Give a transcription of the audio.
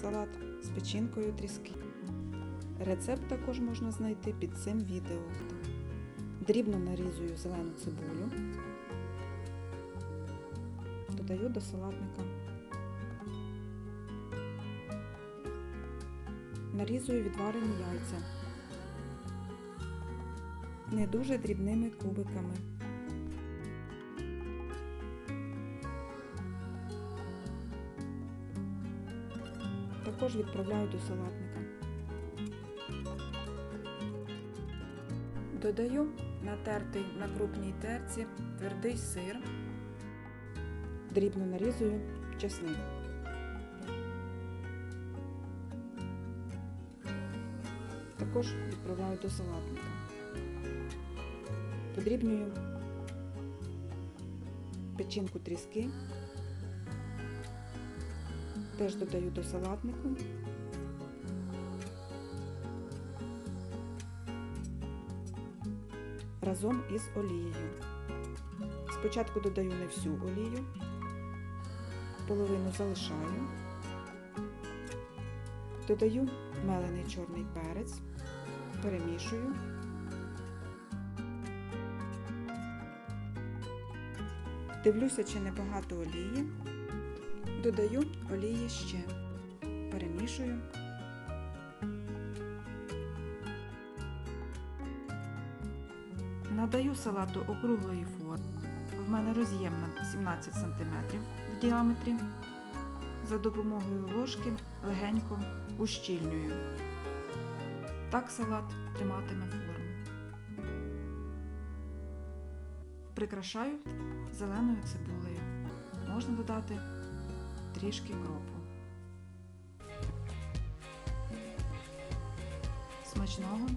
салат з печінкою тріски. Рецепт також можна знайти під цим відео. Дрібно нарізую зелену цибулю, додаю до салатника. Нарізую відварені яйця не дуже дрібними кубиками. Також відправляю до салатника. Додаю натертий на крупній терці твердий сир, дрібно нарізую чесник. Також відправляю до салатника. Подрібнюю печінку тріски, теж додаю до салатнику. Разом із олією. Спочатку додаю не всю олію, половину залишаю, додаю мелений чорний перець, перемішую. Дивлюся, чи небагато олії. Додаю олії ще. Перемішую. Надаю салату округлої форми. В мене роз'ємна 17 см в діаметрі. За допомогою ложки легенько ущільнюю. Так салат триматиме форму. Прикрашаю зеленою цибулею. Можна додати трішки кропу. Смачного!